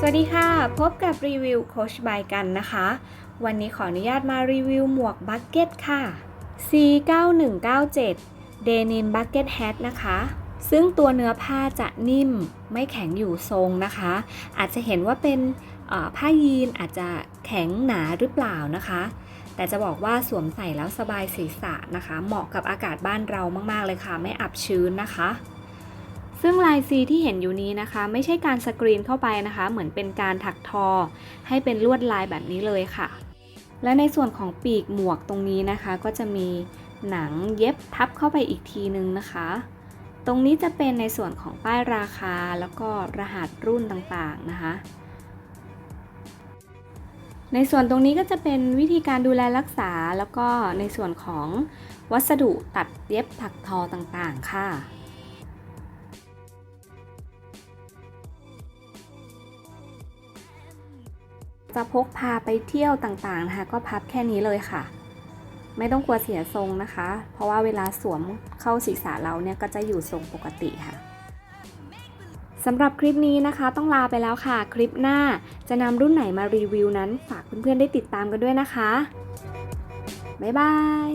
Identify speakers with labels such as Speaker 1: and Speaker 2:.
Speaker 1: สวัสดีค่ะ พบกับรีวิวโคชบายกันนะคะ วันนี้ขออนุญาตมารีวิวหมวกบักเก็ตค่ะ C9197 Denim Bucket Hat นะคะ ซึ่งตัวเนื้อผ้าจะนิ่มไม่แข็งอยู่ทรงนะคะ อาจจะเห็นว่าเป็นผ้ายีนอาจจะแข็งหนาหรือเปล่านะคะ แต่จะบอกว่าสวมใส่แล้วสบายศีรษะนะคะ เหมาะกับอากาศบ้านเรามาก ๆ เลยค่ะ ไม่อับชื้นนะคะ ซึ่งลายซีที่เห็นอยู่นี้นะคะ ไม่ใช่การสกรีนเข้าไปนะคะ เหมือนเป็นการถักทอ ให้เป็นลวดลายแบบนี้เลยค่ะ และในส่วนของปีกหมวกตรงนี้นะคะ ก็จะมีหนังเย็บทับเข้าไปอีกทีนึงนะคะ ตรงนี้จะเป็นในส่วนของป้ายราคาแล้วก็รหัสรุ่นต่างๆนะคะในส่วนตรงนี้ก็จะเป็นวิธีการดูแลรักษา แล้วก็ในส่วนของวัสดุตัดเย็บถักทอต่างๆ ค่ะ จะพกพาไปเที่ยวต่างๆนะคะก็พับแค่นี้เลยค่ะ ไม่ต้องกลัวเสียทรงนะคะ เพราะว่าเวลาสวมเข้าศีรษะเราเนี่ยก็จะอยู่ทรงปกติค่ะสำหรับคลิปนี้นะคะต้องลาไปแล้วค่ะ คลิปหน้าจะนำรุ่นไหนมารีวิวนั้น ฝากเพื่อนๆได้ติดตามกันด้วยนะคะ บ๊ายบาย